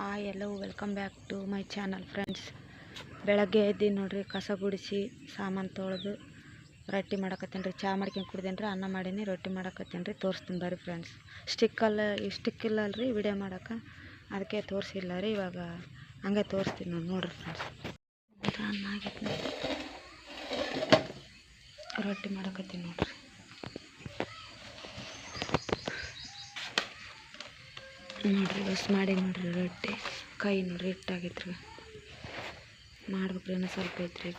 Hi hello welcome back to my channel friends ಬೆಳಗ್ಗೆ ಎದ್ದು ನೋಡ್ರಿ, ಕಸ ಗುಡಿಸಿ ಸಾಮಾನು ತೊಳೆದು ರೊಟ್ಟಿ ಮಾಡಕತ್ತೀನಿ ರೀ ಚಾ ಮಾಡ್ಕೊಂಡು ಕುಡ್ದೇನಿ ರೀ ಅನ್ನ ಮಾಡೀನಿ, ರೊಟ್ಟಿ ಮಾಡಕತ್ತೀನಿ ರೀ ತೋರಿಸ್ತೀನಿ ಬರ್ರಿ ಫ್ರೆಂಡ್ಸ್ ಸ್ಟಿಕ್ಕಲ್ಲ ಸ್ಟಿಕ್ ಇಲ್ಲಲ್ಲ ರೀ ವಿಡಿಯೋ ಮಾಡೋಕೆ. ಅದಕ್ಕೆ ತೋರಿಸಿಲ್ಲ ರೀ, ಇವಾಗ ಹಂಗೆ ತೋರಿಸ್ತೀನಿ ನೋಡಿ ನೋಡಿರಿ ಫ್ರೆಂಡ್ಸ್ ರೊಟ್ಟಿ ಮಾಡಕತ್ತೀನಿ ನೋಡ್ರಿ. ನೋಡ್ರಿ ಬಸ್ ಮಾಡಿ ನೋಡ್ರಿ ರೊಟ್ಟಿ. ಕೈ ನೋಡ್ರಿ ಹಿಟ್ಟಾಗೈತ್ರಿ. ಮಾಡ್ಬೇಕ್ರಿ ಇನ್ನೂ ಸ್ವಲ್ಪ ಐತ್ರಿ.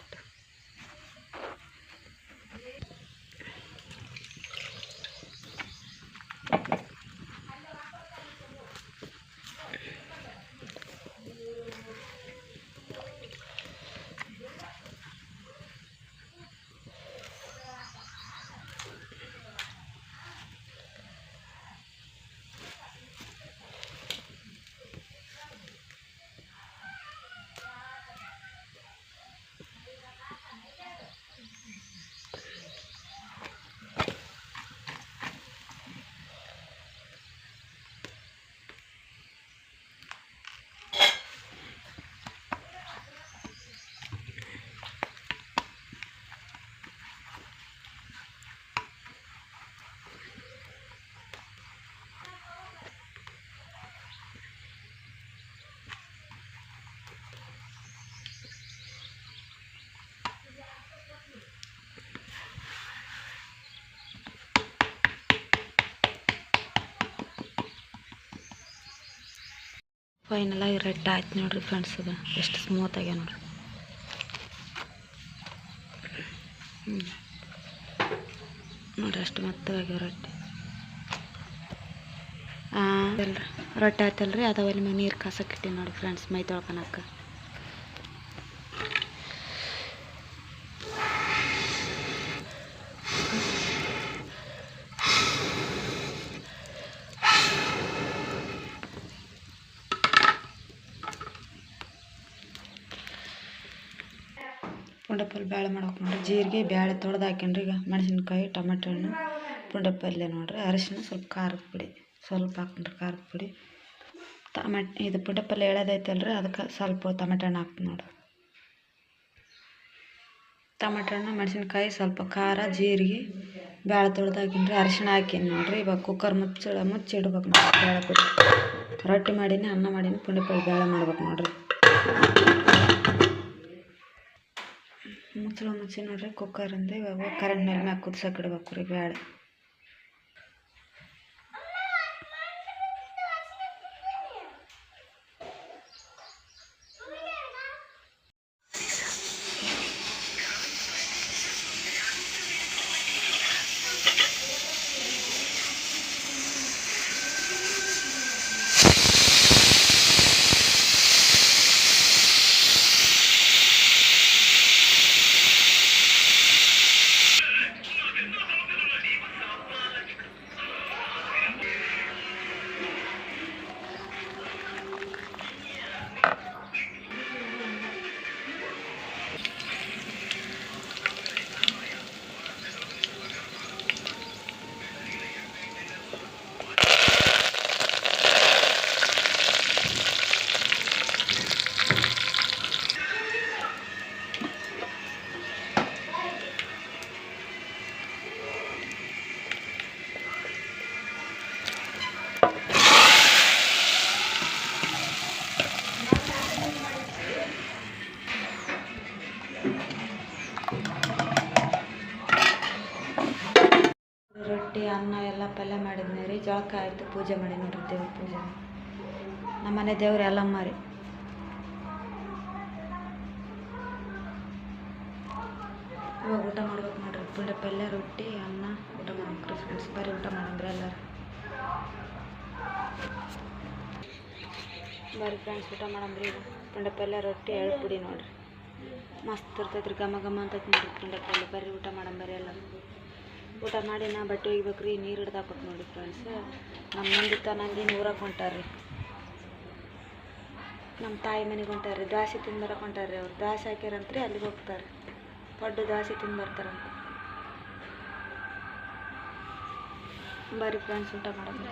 ಫೈನಲಾಗಿ ರೆಡ್ ಆಯ್ತು ನೋಡ್ರಿ ಫ್ರೆಂಡ್ಸ್ ಅದು. ಎಷ್ಟು ಸ್ಮೂತ್ ಆಗ್ಯಾವ ನೋಡ್ರಿ. ಹ್ಞೂ ನೋಡ್ರಿ ಅಷ್ಟು ಮೆತ್ತಗಾಗ್ಯಾವ ರೊಟ್ಟಿ ಅಲ್ರಿ ರೊಟ್ಟಿ ಆಯ್ತಲ್ರಿ? ಅದಾವಲ್ಲಿ ನೀರು ಕಾಸಕ್ಕೆ ಇಟ್ಟಿನಿ ನೋಡಿ ಫ್ರೆಂಡ್ಸ್ ಮೈ ತೊಳ್ಕೊಳಕ್ಕೆ ಪುಂಡಪಲ್ಲೆ ಬೇಳೆ ಮಾಡ್ಬೇಕು ನೋಡಿರಿ. ಜೀರಿಗೆ ಬೇಳೆ ತೊಳ್ದು ಹಾಕ್ಯನ್ರಿ. ಈಗ ಮೆಣಸಿನ್ಕಾಯಿ, ಟೊಮೆಟೊ ಹಣ್ಣು ಪುಂಡಪಲ್ಲೆ ನೋಡಿರಿ. ಅರಿಶಿನ ಸ್ವಲ್ಪ ಖಾರದ ಪುಡಿ, ಸ್ವಲ್ಪ ಹಾಕ್ಕೊಂಡ್ರಿ ಖಾರದ ಪುಡಿ. ಟಮೆಟ್ ಇದು ಪುಂಡಪಲ್ಲೆ ಎಳೆದೈತಲ್ರಿ ಅದಕ್ಕೆ ಸ್ವಲ್ಪ ಟಮೆಟೊ ಹಣ್ಣು ಹಾಕ್ತೀನಿ ನೋಡಿರಿ. ಟಮೆಟೊ ಹಣ್ಣು, ಮೆಣಸಿನ್ಕಾಯಿ, ಸ್ವಲ್ಪ ಖಾರ, ಜೀರಿಗೆ ಬೇಳೆ ತೊಳೆದು ಹಾಕಿನ್ರಿ ಅರಿಶಿನ ಹಾಕಿನಿ ನೋಡಿರಿ. ಇವಾಗ ಕುಕ್ಕರ್ ಮುಚ್ಚಿಡ ಮುಚ್ಚಿ ಇಡ್ಬೇಕು ನೋಡ್ರಿ ಬೇಳೆ ಕುದಿ ರೊಟ್ಟಿ ಮಾಡೀನಿ, ಅನ್ನ ಮಾಡೀನಿ ಪುಂಡಪಲ್ಲೆ ಬೇಳೆ ಮಾಡ್ಬೇಕು ನೋಡ್ರಿ. ಮುಚ್ಚಿ ನೋಡ್ರಿ ಅಂದೆ ಇವಾಗ ಕರೆಂಟ್ ಮೇಲೆ ಮ್ಯಾಗ ಕುದ್ಸಕ್ಕೆ ಇಡ್ಬೇಕು ರೀ ಬೇಳೆ ರೊಟ್ಟಿ, ಅನ್ನ ಎಲ್ಲ ಪಲ್ಯ ಮಾಡಿದ್ನಿ ರೀ. ಜಳಕ ಆಯಿತು, ಪೂಜೆ ಮಾಡಿ ನೋಡ್ರಿ ದೇವ್ರ ಪೂಜೆ. ನಮ್ಮ ಮನೆ ದೇವ್ರು ಎಲ್ಲಮ್ಮ ರೀ. ಇವಾಗ ಊಟ ಮಾಡ್ಬೇಕು ನೋಡ್ರಿ. ಪುಂಡೆ ಪಲ್ಯ, ರೊಟ್ಟಿ, ಅನ್ನ ಊಟ ಮಾಡ್ಬೇಕು ಫ್ರೆಂಡ್ಸ್ ಬರೀ ಊಟ ಮಾಡಂದ್ರಿ ಎಲ್ಲರು. ಬರ್ರಿ ಫ್ರೆಂಡ್ಸ್ ಊಟ ಮಾಡಂದ್ರಿ ಈಗ ಪುಂಡೆ ಪಲ್ಯ, ರೊಟ್ಟಿ, ಎಳ್ಳು ಪುಡಿ ನೋಡ್ರಿ. ಮಸ್ತ್ ಇರ್ತೈತೆ ರೀ ಘಮ ಘಮ ಅಂತೈತೆ ನೋಡ್ರಿ ಪುಂಡೆ ಪಲ್ಯ. ಬರ್ರಿ ಊಟ ಮಾಡಂಬರಿ ಎಲ್ಲರೂ. ಊಟ ಮಾಡಿ ನಾ ಬಟ್ಟೆ ಒಗಿಬೇಕು ರೀ ನೀರು ಹಿಡ್ದು ಹಾಕೋದು ನೋಡಿ ಫ್ರೆಂಡ್ಸ್ ನಮ್ಮ ಮಂದಿ ನಂದಿನ ಊರಾಗ ಹೊಂಟಾರ್ರಿ. ನಮ್ಮ ತಾಯಿ ಮನೆಗೆ ಹೊಂಟಾರ್ರಿ, ದ್ವಾಸೆ ತಿಂದು ಬರಕ್ಕೆ ಹೊಂಟಾರ್ರಿ ಅವ್ರು. ದ್ವಾಸೆ ಹಾಕ್ಯಾರಂತ್ರಿ, ಅಲ್ಲಿಗೆ ಹೋಗ್ತಾರೆ. ದೊಡ್ಡ ದ್ವಾಸೆ ತಿಂದು ಬರ್ತಾರಂತ ಬರ್ರಿ ಫ್ರೆಂಡ್ಸ್ ಊಟ ಮಾಡೋದು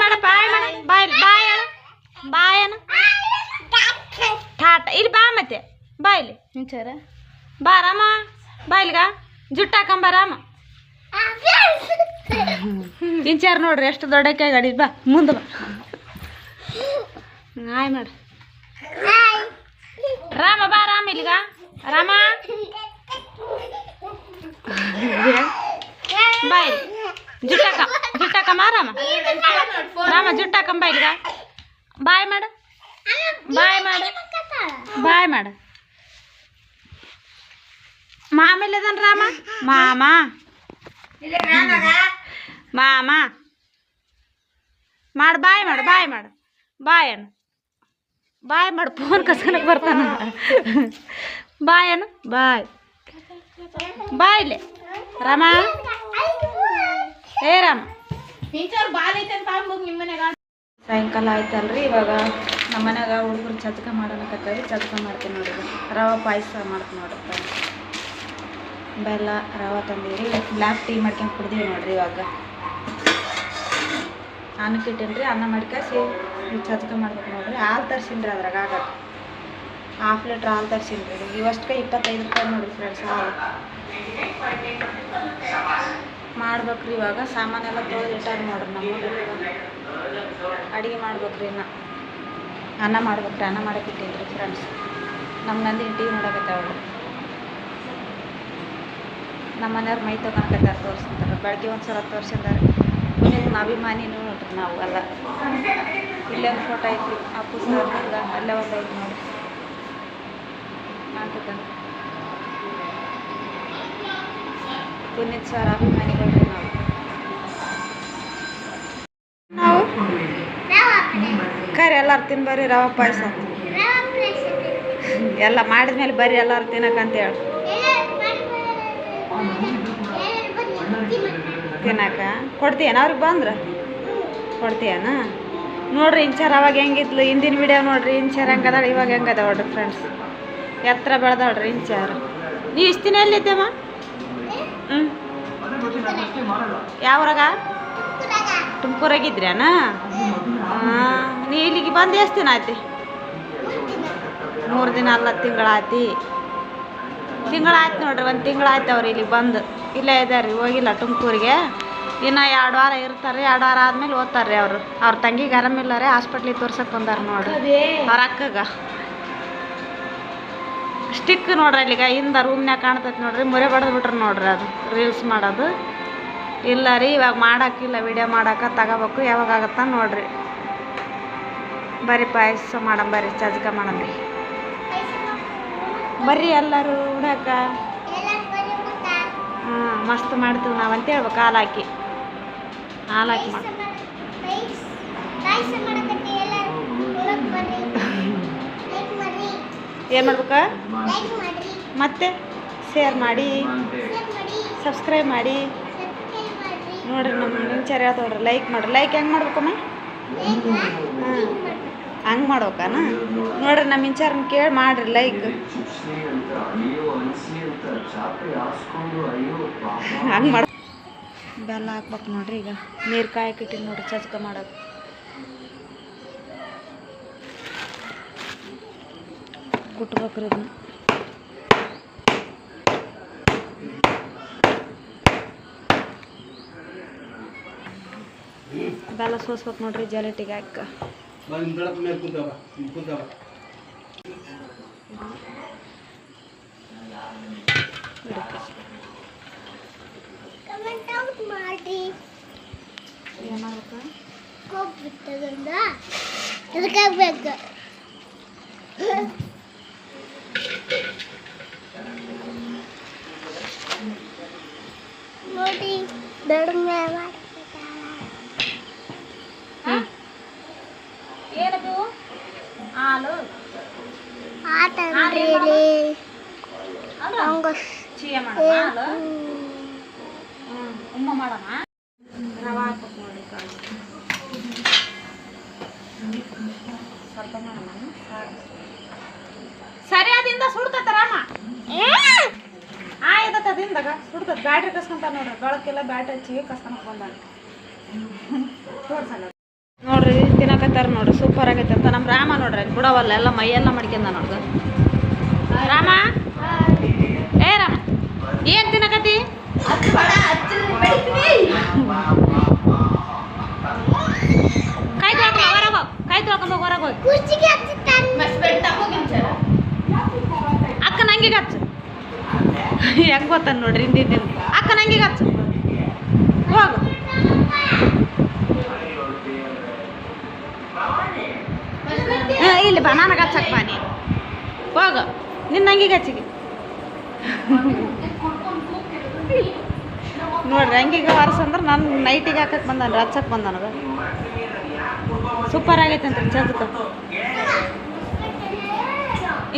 ಮಾಡಪ್ಪ ಬಾಯ್ ಬಾಯ್ ಬಾಯ್ ಟಾಟ ಇಲ್ಲಿ ಬಾ ಮತ್ತೆ. ಬಾ ಇಲ್ಲಿ. ಇಂಚಾರ ಬಾ ರಾಮ. ಬಾ ಇಲ್ಗ ಜುಟ್ಟು ಹಾಕೊಂಬ ರಾಮ. ಇಂಚಾರ್ ನೋಡ್ರಿ ಎಷ್ಟು ದೊಡ್ಡಕ್ಕೆ ಗಾಡಿ. ಬಾ ಮುಂದೆ ಬಾ. ಆಯ್ ಮಾಡು. ರಾಮ ಬಾ ರಾಮ ಇಲ್ಲಿಗ. ರಾಮ. ಬಾಯ್ ಜುಟ್ಟಾಕ ಜುಟ್ಟಾಕಮ್ಮ ರಾಮ. ರಾಮ ಜುಟ್ಟಾಕಂಬ ಇಲ್ಲಿಗ. ಬಾಯ್ ಮಾಡು. ಬಾಯ್ ಮಾಡು. ಬಾಯ್ ಮಾಡು. ಮಾಮಿಲ್ಲದನ್ ರಾಮ? ಮಾಮ. ಮಾಮ. ಮಾಡ ಬಾಯ್ ಮಾಡು ಬಾಯ್ ಮಾಡು. ಬಾಯ್ ಅನ್ನು ಬಾಯ್ ಮಾಡು ಫೋನ್ ಕಸ್ಕೊಳಕ್ ಬರ್ತಾನ. ಬಾಯ್ ಅನ್ನು ಬಾಯ್. ಬಾಯ್ಲೆ ರಾಮ. ಏ ರಾಮ. ಸಾಯಂಕಾಲ ಆಯ್ತಲ್ರಿ ಇವಾಗ? ನಮ್ಮ ಮನ್ಯಾಗ ಹುಡುಗರು ಚಜ್ಕ ಮಾಡನಕತ್ತೇವಿ ಚಜ್ಕ ಮಾಡ್ತೀನಿ ನೋಡ್ರಿ ರವೆ ಪಾಯಸ ಮಾಡ್ತೀನಿ ನೋಡ್ರಿ ಬೆಲ್ಲ, ರವೆ ತಂದೀರಿ ಬ್ಲ್ಯಾಕ್ ಟೀ ಮಾಡ್ಕೊಂಡು ಕುಡ್ದೀವಿ ನೋಡ್ರಿ ಇವಾಗ. ಅನ್ನಕ್ಕೆ ರೀ ಅನ್ನ ಮಾಡ್ಕಾಸಿ ಚಜ್ಕ ಮಾಡ್ಬೇಕು ನೋಡ್ರಿ. ಹಾಲು ತರ್ಸಿನ್ರಿ ಅದ್ರಾಗ ಆಗ. ಹಾಫ್ ಲೀಟ್ರ್ ಹಾಲು ತರ್ಸಿನ್ರಿ ಇವಷ್ಟಕ್ಕೆ ಇಪ್ಪತ್ತೈದು ರೂಪಾಯಿ ನೋಡ್ರಿ ಫ್ರೆಂಡ್ಸ್ ಹಾಲು. ಮಾಡ್ಬೇಕ್ರಿ ಇವಾಗ. ಸಾಮಾನೆಲ್ಲ ತೊಳೆದು ಇಟ್ಟಾರ ನೋಡ್ರಿ ನಮ್ಮ ಅಡುಗೆ ಮಾಡ್ಬೇಕ್ರಿ ಇನ್ನು. ಅನ್ನ ಮಾಡ್ಬೇಕ್ರಿ ಅನ್ನ ಮಾಡಕ್ಕೆ ಇಟ್ಟೀನಿ ಫ್ರೆಂಡ್ಸ್ ನಮ್ಮ ನಂದಿ ಟಿ ನೋಡಕತ್ತಾವ್ರಿ ನಮ್ಮ ಮನೆಯವ್ರು ಮೈ ತೊಗೊಳಕತ್ತಾರ ತೋರಿಸ್ತಾರೆ ಬೆಳಗ್ಗೆ ಒಂದು ಸಲ ತೋರಿಸಿದ್ದಾರೆ. ಪುನೀತ್ನ ಅಭಿಮಾನಿನೂ ನೋಡ್ರಿ ನಾವು ಎಲ್ಲ ಇಲ್ಲೇ ಒಂದು ಫೋಟೋ ಐತಿ ಅಪ್ಪು ಸರ್ ಅಲ್ಲೇ ಒಂದು ಐತಿ ನೋಡಿ. ಅಂತ ಪುನೀತ್ ಸರ್ ಅಭಿಮಾನಿಗಳು ನಾವು ನಾವು ಕರಿ ಎಲ್ಲಾರು ತಿನ್ಬರ್ರಿ ರವೆ ಪಾಯಸ. ಎಲ್ಲ ಮಾಡಿದ್ಮೇಲೆ ಬರ್ರಿ, ಎಲ್ಲಾರು ತಿನ್ನಕಂತ ಹೇಳಿ. ತಿನ್ನಕ. ಕೊಡ್ತೀಯನ ಅವ್ರಿಗೆ ಬಂದ್ರೆ? ಕೊಡ್ತೀಯನ? ನೋಡ್ರಿ, ಇಂಚಾರ ಅವಾಗ ಹೆಂಗಿದ್ಲು? ಹಿಂದಿನ ವಿಡಿಯೋ ನೋಡ್ರಿ, ಇಂಚಾರ ಹೆಂಗದಾಳ ಇವಾಗ ಹೆಂಗದ ನೋಡ್ರಿ ಫ್ರೆಂಡ್ಸ್ ಎತ್ತರ ಬೆಳೆದಾಳ್ರಿ ಇಂಚಾರ. ನೀ ಇಷ್ಟಿನ ದಿನ ಎಲ್ಲಿದ್ದೆಮ್ಮ? ಹ್ಞೂ ಯಾವ್ರಾಗ ತುಮಕೂರಾಗಿದ್ರ್ಯಾನ ನೀ ಇಲ್ಲಿಗೆ ಬಂದು ಎಷ್ಟು ದಿನ ಆಯ್ತು? ಮೂರು ದಿನ ಅಲ್ಲ, ತಿಂಗಳಾಯ್ತಿ. ತಿಂಗಳಾಯ್ತು ನೋಡ್ರಿ, ಒಂದು ತಿಂಗಳಾಯ್ತು ಅವ್ರು ಇಲ್ಲಿಗೆ ಬಂದು. ಇಲ್ಲೇ ಇದ್ದಾರೆ ಹೋಗಿಲ್ಲ ತುಮಕೂರಿಗೆ. ಇನ್ನು ಎರಡು ವಾರ ಇರ್ತಾರೆ, ಎರಡು ವಾರ ಆದಮೇಲೆ ಓದ್ತಾರೆ ಅವರು. ಅವ್ರ ತಂಗಿಗೆ ಆರಾಮಿಲ್ಲ ರೀ ಹಾಸ್ಪಿಟ್ಲಿಗೆ ತೋರ್ಸಕ್ಕೆ ಬಂದಾರ ನೋಡ್ರಿ. ಅವ್ರ ಅಕ್ಕಗ. ಸ್ಟಿಕ್ ನೋಡ್ರಿ ಅಲ್ಲಿಗ, ಹಿಂದ ರೂಮ್ನ್ಯಾಗ ಕಾಣ್ತೈತೆ ನೋಡ್ರಿ, ಮೊರೆ ಬಡ್ದು ಬಿಟ್ರು ನೋಡ್ರಿ ಅದು ರೀಲ್ಸ್ ಮಾಡೋದು. ಇಲ್ಲ ರೀ ಇವಾಗ ಮಾಡೋಕ್ಕಿಲ್ಲ ವಿಡಿಯೋ ಮಾಡೋಕೆ ತಗೋಬೇಕು ಯಾವಾಗ ಆಗತ್ತ ನೋಡಿರಿ. ಬರ್ರಿ ಪಾಯಸ ಮಾಡಮ್ ಬರ್ರಿ ಚಜ್ಕ ಮಾಡಮ್ರಿ ಬರ್ರಿ ಎಲ್ಲರೂ ಉಡಾಕ ಹಾಂ ಮಸ್ತ್ ಮಾಡ್ತೀವಿ ನಾವು ಅಂತ ಹೇಳ್ಬೇಕು ಹಾಲು ಹಾಕಿ. ಹಾಲು ಹಾಕಿ ಮಾಡಿ ಏನು ಮಾಡ್ಬೇಕಾ? ಮತ್ತೆ ಶೇರ್ ಮಾಡಿ ಸಬ್ಸ್ಕ್ರೈಬ್ ಮಾಡಿ. ನೋಡ್ರಿ ನಮ್ಮ ನಿಂಚಾರ ಹೇಳ್ತವ್ರಿ ಲೈಕ್ ಮಾಡ್ರಿ. ಲೈಕ್ ಹೆಂಗೆ ಮಾಡ್ಬೇಕಮ್ಮ? ಹಾಂ. ಹಂಗೆ ಮಾಡ್ಬೇಕಾನ? ನೋಡ್ರಿ ನಮ್ಮ ಇಂಚಾರನ್ನ ಕೇಳಿ ಮಾಡ್ರಿ ಲೈಕ್ ಹಂಗೆ ಮಾಡ ಬೆಲ್ಲ ಹಾಕ್ಬೇಕು ನೋಡ್ರಿ ಈಗ. ನೀರು ಕಾಯಕ್ಕೆ ಇಟ್ಟಿನಿ ನೋಡ್ರಿ, ಚಚ್ಕ ಮಾಡೋದು ಕುಟ್ಬೇಕ್ರಿ ಇದನ್ನ ಬೆಲ್ಲ ಸೋಸ್ಬೇಕು ನೋಡ್ರಿ ಜಲಟಿಗೆ ಹಾಕ ಏನು ಮಾಡ್ಬೇಕು ಎದಕ್ಕಾಗ್ಬೇಕು ನೋಡಿ ದೊಡ್ಡ ಏನದು ಹಾಲು ಆಟ ಚೀಯ ಮಾಡೋಣ ಹಾಲು ಹ್ಞೂ ಉಮ್ಮ ಮಾಡೋಣ? ರವೆ ಹಾಕ್ಬೇಕು ನೋಡಿ ಕಾಳು. ಸ್ವಲ್ಪ ಮಾಡೋಣ. ಸರಿ ಅದಿಂದ ಸುಡ್ತತ್ತ ರಾಮ. ಆಯ್ತದ ದಿಂದಾಗ ಸುಡ್ತದ ಬ್ಯಾಟ್ರಿ ಕಸ್ಕೊಂತಾರ ನೋಡ್ರಿ. ಬೆಳಕೆಲ್ಲ ಬ್ಯಾಟ್ರಿ ಹಚ್ಚಿ ಕಸ್ಕೊಂಡ್ ಬಂದಾನ ನೋಡ್ರಿ, ತಿನ್ನಕತ್ತಾರ ನೋಡ್ರಿ. ಸೂಪರ್ ಆಗೈತೆ ಅಂತ. ನಮ್ಮ ರಾಮ ನೋಡ್ರಿ ಬಿಡವಲ್ಲ, ಎಲ್ಲ ಮೈಯೆಲ್ಲ ಮಡ್ಕೊಂಡ ನೋಡ್ದು ರಾಮ? ಏ ರಾಮ, ಏನು ತಿನ್ನಕತ್ತಿ? ಕಾಯಿ ತೊಳ್ಕೊಂಬ ಹೊರಗೆ ಹೋಗಿ ಕಾಯಿ ತೊಳ್ಕೊಂಬ ಹೊರಗೆ ಕುರ್ಚಿಗೆ ಅಕ್ಕ ನಂಗೆ ಹಚ್ಚು ಹೆಂಗೆ ಗೊತ್ತಾನ ನೋಡ್ರಿ ಹಿಂದಿನ ಅಕ್ಕ ನಂಗೆ ಹಚ್ಚು ಹೋಗು ಇಲ್ಲಿ ಬಾ ನನಗೆ ಹಚ್ಚಕ್ ಬಾ ನೀ ಹೋಗು. ನಿನ್ನ ನಂಗಿಗೆ ಹಚ್ಚಿಗೆ. ನೋಡ್ರಿ ಹಂಗಿಗೆ ಅಂದ್ರೆ ನಾನು ನೈಟಿಗೆ ಹಾಕಕ್ಕೆ ಬಂದಾನ ಹಚ್ಚಕ್ಕೆ ಬಂದನದು ಸೂಪರ್ ಆಗೈತೆ ಅಂತ ಚದಕ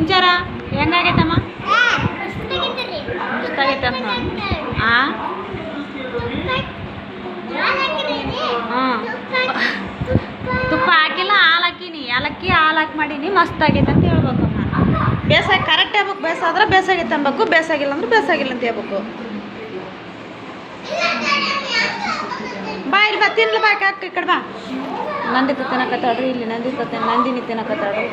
ಇಂಚಾರ, ಹೆಂಗಾಗೈತಮ್ಮ? ಇಷ್ಟ ಆಗೈತೆ ಅಂತ ಹಾಂ ತುಪ್ಪ ಹಾಕಿಲ್ಲ, ಹಾಲು ಹಾಕೀನಿ. ಏಲಕ್ಕಿ ಹಾಲು ಹಾಕಿ ಮಾಡೀನಿ ಮಸ್ತ್ ಆಗೈತೆ ಅಂತ ಹೇಳ್ಬೇಕಮ್ಮ. ಬೇಸಾಗಿ ಕರೆಕ್ಟ್ ಹೇಳ್ಬೇಕು, ಬೇಸಾದ್ರೆ ಬೇಸಾಗೈತೆ ಅನ್ಬೇಕು ಬೇಸಾಗಿಲ್ಲ ಅಂದ್ರೆ ಬೇಸಾಗಿಲ್ಲ ಅಂತ ಹೇಳ್ಬೇಕು. ಬಾ ಇಲ್ಲಿ ಬಾ ತಿನ್ಲಿ ಬಾ ನಂದಿ ಈ ಕಡೆ ಬಾ. ನಂದಿ ತಿನ್ನಕತ್ತಾಡ್ರಿ ಇಲ್ಲಿ ನಂದಿ ತತ್ತೆ, ನಂದಿನಿ ತಿನ್ನಕತ್ತಾಡ್ರಿ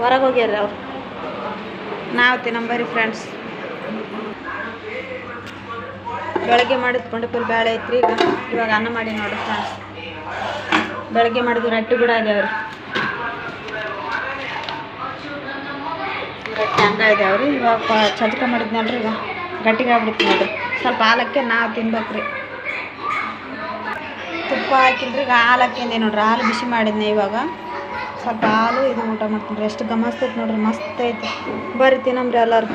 ಹೊರಗೆ ಹೋಗ್ಯಾರ ಅವ್ರು. ನಾವು ತಿನ್ನಂಬರಿ ಫ್ರೆಂಡ್ಸ್ ಬೆಳಗ್ಗೆ ಮಾಡಿದ ಪುಂಡಿಪುಲ್ ಬೇಳೆ ಐತ್ರಿ ಈಗ. ಇವಾಗ ಅನ್ನ ಮಾಡಿ ನೋಡಿ ಫ್ರೆಂಡ್ಸ್ ಬೆಳಗ್ಗೆ ಮಾಡಿದ ರೊಟ್ಟಿ ಕೂಡ ಇದಾವ್ರಿ ರೊಟ್ಟಿ ಹಂಗ ಇದಾವ್ರಿ ಇವಾಗ ಚಜ್ಕ ಮಾಡಿದ್ನಲ್ರಿ ಈಗ. ಗಟ್ಟಿಗೆ ಆಗ್ಬಿಡ್ತು ನೋಡ್ರಿ. ಸ್ವಲ್ಪ ಹಾಲಕ್ಕೆ ನಾವು ತಿನ್ಬೇಕ್ರಿ ತುಪ್ಪ ಹಾಕಿಲ್ರಿ ಈಗ ಹಾಲು ನೋಡ್ರಿ, ಹಾಲು ಬಿಸಿ ಮಾಡಿದ್ನೆ ಇವಾಗ. ಸ್ವಲ್ಪ ಹಾಲು ಇದು ಊಟ ಮಾಡ್ತೀನಿ ರೀ. ಎಷ್ಟು ಗಮನಿಸ್ತೈತೆ ನೋಡ್ರಿ, ಮಸ್ತ್ ಐತೆ. ಬರ್ರಿ ತಿನ್ನಂಬ್ರಿ ಎಲ್ಲರೂ